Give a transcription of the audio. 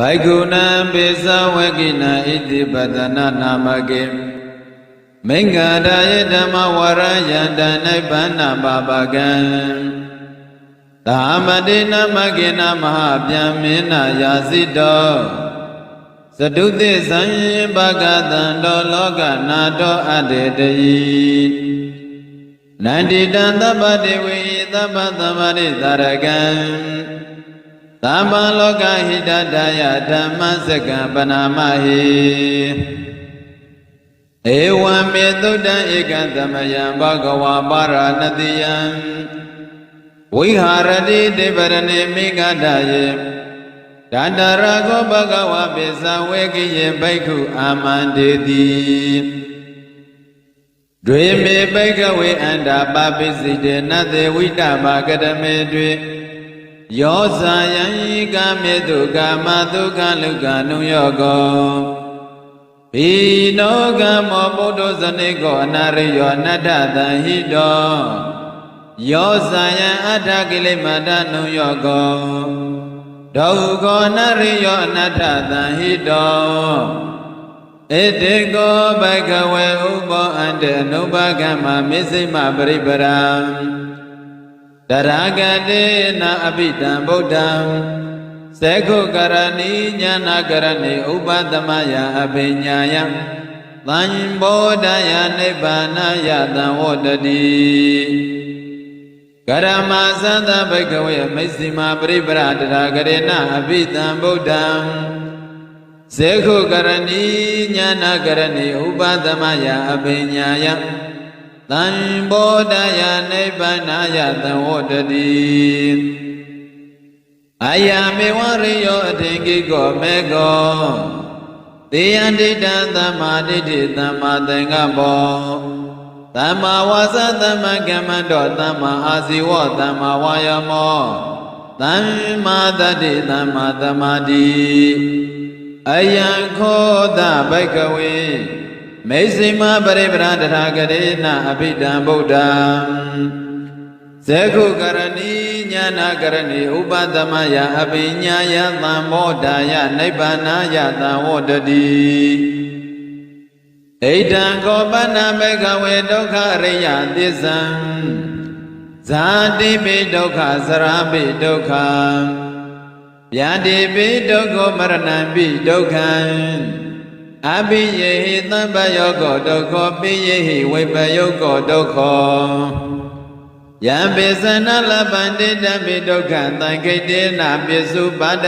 ဘိက္ခုနံပိစဝကိနဣတိပတနာနာမကေမင်္ဂရာယဓမ္မဝရယန္တနိဗ္ဗာနပါပကံသာမတိနမကေနမဟာဗျံမေနယာစိတောသတုတိသံဘဂတံတောလောကနာတောအတ္တေတယိနန္တိတံသဗ္ဗတေဝိသဗ္ဗသမ္မာရိသာရကံ သမ္မာလောကဟိတတယဓမ္မစကံပနာမဟိဧဝံမေသုတံဧကံသမယံဘဂဝါပါရဏတိယံဝိဟာရတိတေပရဏေမိဂဒယေတန္တရာဂောဘဂဝါပိသဝေကိယေဘိက္ခုအာမန္တေတိဒွေမေဘိက္ခဝေအန္တာပပိစိတေနတေဝိတဘာကတမေတွေ ယောဇာယံဤကာမေတုကာမဒုက္ခလုကနုယောကောဘိနောကမောဗုဒ္ဓဇနိကောအနာရိယောအနတ္တတံဟိတောယောဇာယံအတ္ထကိလေမတနုယောကောဒုက္ခောနရိယောအနတ္ထတံဟိတောဧတေကောဘဂဝေဥပောအန္တေအနုပကမ္မမေစိမပရိပရံ တရာဂတေနအပိတံဗုဒ္ဓံသေခုကရဏီညာနာကရဏီဥပသမယအဘိညာယသံဘောဓယနိဗ္ဗာနယတံဝတ္တတိကရမသန္တဘိကဝေမိစ္ဆိမာပရိပရတရာဂရေနအပိတံဗုဒ္ဓံသေခုကရဏီညာနာကရဏီဥပသမယအဘိညာယ သံဘောဓယနိဗ္ဗာနယတံဝတ္တတိအာယမေဝရိယောအထင်ကိကောမေကောတေယံဒိဋ္ဌံသမ္မာဒိဋ္ဌိသမ္မာသင်္ကပ္ပောသမ္မာဝါစာသမ္မာကမ္မန္တောသမ္မာအာဇီဝသမ္မာဝါယမောသမ္မာတတ္တိသမ္မာသမာဓိအယံခောတဘိကဝေ မေစိမပရိပရတထာဂရေနအဘိဓမ္ဗုဒ္ဓံဇေခုကရဏီညာနာကရဏီဥပသမယအဘိညာယသံမောဒာယနိဗ္ဗာနာယသံဝတ္တတိဣဒံကောပနဘေကဝေဒုက္ခရိယသစ္ဆံဇာတိပိဒုက္ခသရပိဒုက္ခဗျာတိပိဒုက္ခမရဏံပိဒုက္ခံ အဘိယေဟိသဗ္ဗယောကောဒုက္ခပိယေဟိဝိပယောကောဒုက္ခယံပိစနလပန္တိတံပိဒုက္ခသံခိတေနပိစုပါဒ